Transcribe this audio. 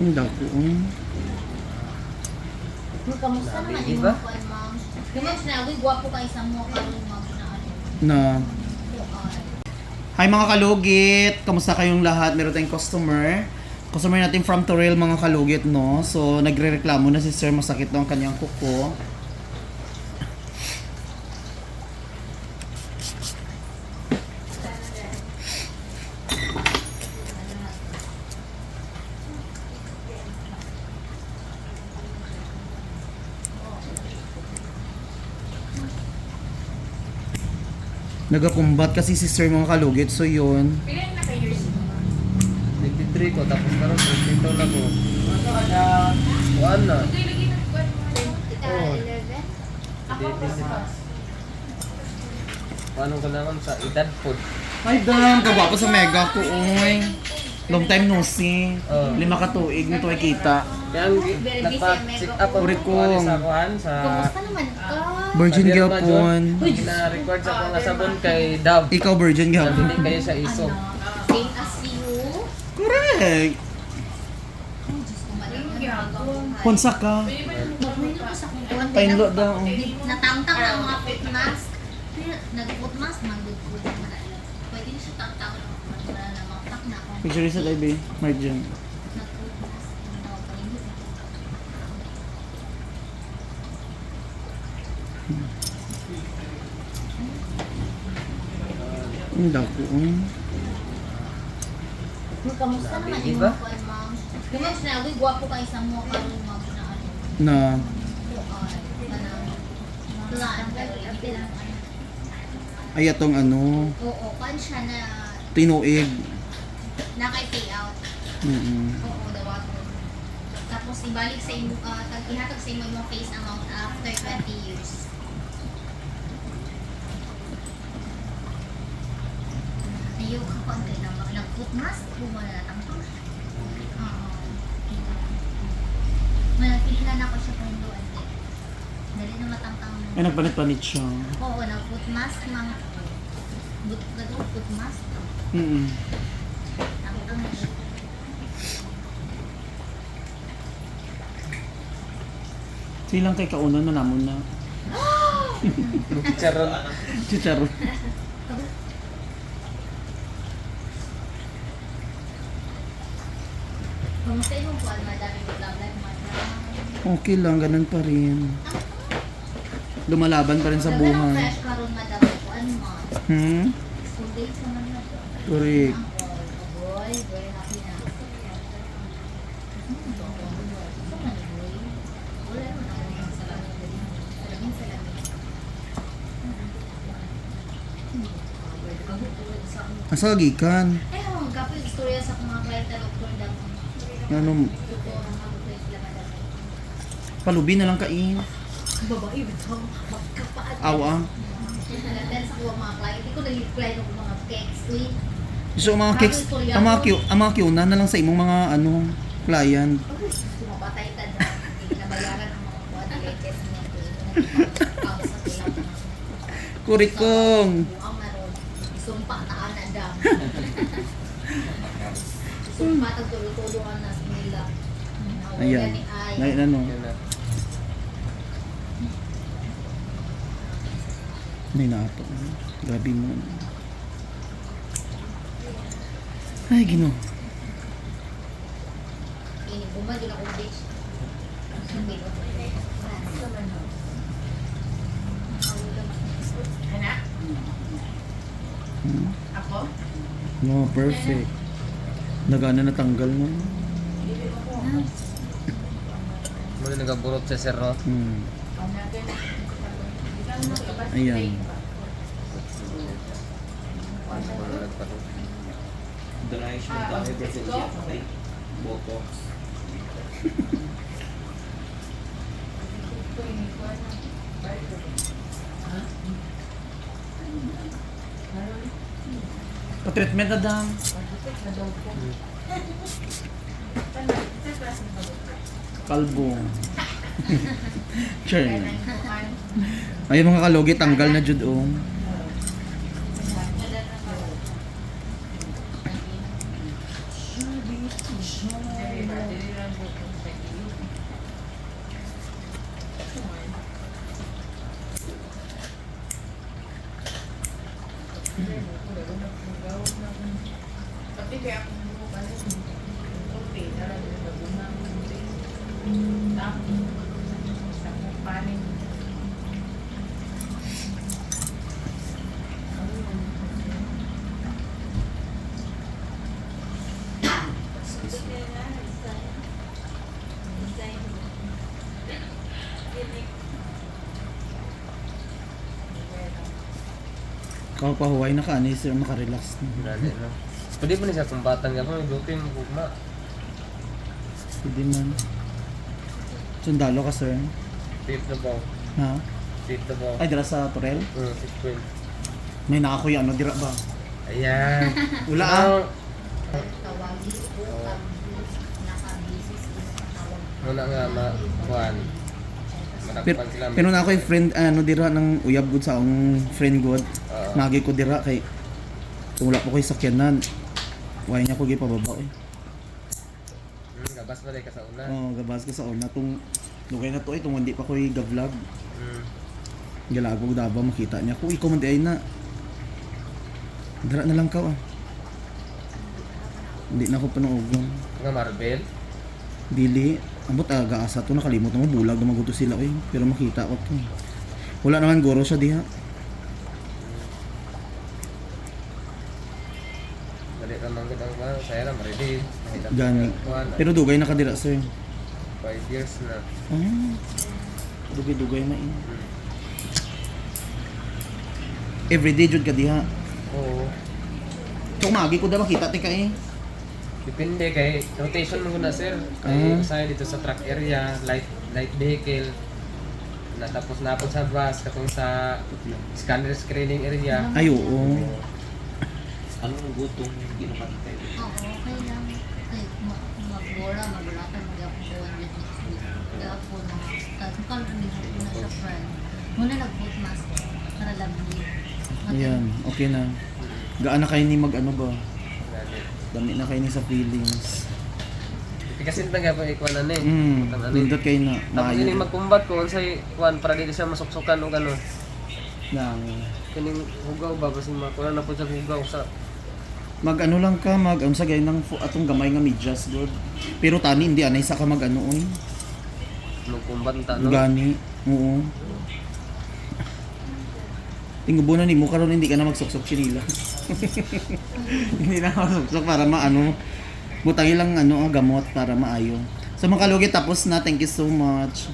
Ang dako. oh. Kamusta naman Di yung ba? mga kuwan, ma'am? Yung mga sinabi, gwapo kayo sa mo karon ma'am na ano. Na. kuwan. Hi mga kalugit! Kamusta kayong lahat? Meron tayong customer. Customer natin from Toril mga kalugit, no? So, nagre-reklamo na si Sir, masakit daw ang kanyang kuko. Nagakumbat kasi si Sir mga kalugit, so yun. Pilan na kayo years mo? 23 ko, tapos karon 22 na ko. Kuan na. 11? Paano ko naman sa edad po? Hi, Dam! Kagwapo sa mega ko, oy. Long time no see. Oh. Lima ka tuig nito ay kita. Kaya ang nagpa-sit up ang Uri ko. kuan sa kuan sa Kamusta naman ka? Virgin sa Dirma, gapon. Na-record sa mga sabon kay Dab. Ikaw virgin Sabi gapon. din kayo sa iso. Ano? Same as you? Correct. Ay, Diyos ko. Punsa ka. Ko sa kuwan. Painlo daw. Natangtang na ang mga foot mask. Nag-foot mask, mag-foot Pwede Picture sa tabi. Virgin. Nag-foot mask. Ano, painit. Ang dako. oh. Kamusta naman yung mga kuwan, ma'am? Yung mga sinabi, gwapo kayo sa mo karon ma'am na ano. Na. Ano. Ay, atong ano. Oo, kuwan siya na Tinuig. Nakay-payout. Mm Oo, the water. Tapos ibalik sa imo, uh, ihatag sa imo yung face amount after 20 years. Ayaw ka pa kayo na nag-foot mask o wala na tangtang. Oo. Malapilihan ako siya kung doon. Dali na matangtang. Ay, nagpanit-panit siya. Oo, nag-foot mask, mga but gato, foot mask. Mm Tangtang na siya. Silang kay kaunan na namon na. Charon. Chicharo. Kamusta yung kuwan, madami ko lang. Okay lang, ganun pa rin. Lumalaban pa rin sa buhay. fresh karon. Hmm? School days naman na to. Correct. Boy, boy, very happy na. Wala mo na yung salamin din. Salamin, salamin. Asa gikan? Eh, ang kapo yung istorya sa mga kliyente doktor daw. Ano, ang palubi na lang kain. Babae, bitaw, magkapaat. Awa. Dahil sa kuha mga kliyente, hindi ko nag-reply ng mga cakes, sweet. So, ang mga cakes, ang mga, Q, ang mga Q na na lang sa imong mga, ano, client. Sumapatay ka na. Nabayaran ang mga kuha na latest sa tilang. Kurikong. Taan na dam. Isumpa tagtulo-tuloan na sa nila. Ayan. Nay, ano. Yun na. Grabe mo. Ay, gino. Ini bumad yun akong bitch. Ko. Hmm? Ako? No, perfect. Nagana natanggal mo. Muli nagaburot sa sero. Hmm. Ayan. Pa-treatment na dam. Kalbo. Churn. Ay mga kalogi, tanggal na jud oh. Kau pahuway na ka, ani sir, makarelax na. Gani, no? Pwede pa ni siya kung batang ka mo, duty mo kugma. Hindi man. Sundalo ka, sir. Fifth na ba? Ha? Fifth na ba? Ay, dira sa Torel? Hmm, six point. May nakakuy, ano, dira ba? Ayan. Wala ah. Tawagi ko kang nakabisi sa tawag. Muna nga, ma, kuhan. Pero, pero na ako yung friend, ano, dira ng uyab good sa akong friend good. Oo. Nagi ko dira kay wala po ko'y sakyanan. Why niya ko gi pababa eh. Hmm, gabas pa ka sa una. Oh, gabas ko sa una tong lugay na to eh, tong hindi pa ko'y ga-vlog. Hmm. Galagog daba makita niya ko ikaw man di ay na. Dira na lang ka ah. Hindi na ako panuogon. Nga Marvel. Dili, ambot aga asa to nakalimot mo bulag na maguto sila oy. Pero makita ko to. Wala naman goro siya diha. Dali naman kita ang kuhan. Saya na, ko Gani. Pero dugay na kadira sir. Five years na. Ah. Dugay-dugay na eh. Hmm. Everyday jud ka diha. Oo. Kung magi ko da makita ti ka eh. Depende kay rotation mo na sir. Ah. Kay usahay dito sa truck area, light light vehicle. Na tapos na po sa bus katong sa scanner screening area. Ay oo. Anong gutong ginapat kayo? Oo, okay lang. Ma- magbora, maglata, magapuan dito. Gapon na. Tapos kung kami na sa friend. Muna nag-put mask para labli. Ayan, okay na. Gaan na kayo ni mag ano ba? Dami na kayo ni sa feelings. Kasi ikuan na eh. Mm, Ang ano eh. nindot kayo na. Tapos ini Maayo. magkumbat ko unsay kuan para dito siya masuksukan o gano. Nang, Kining hugaw ba kasi makuha na po sa hugaw sa mag ano lang ka, mag ano sa gay ng atong gamay nga medyas good. Pero tani hindi anay sa ka mag ano oy. magkumbat ta no. Gani. Oo. Tingubunan ni mo karon hindi ka na magsuksok chinila. hindi na magsuksok para maano butangi lang ano ah, gamot para maayo. So mga kalugit tapos na. Thank you so much.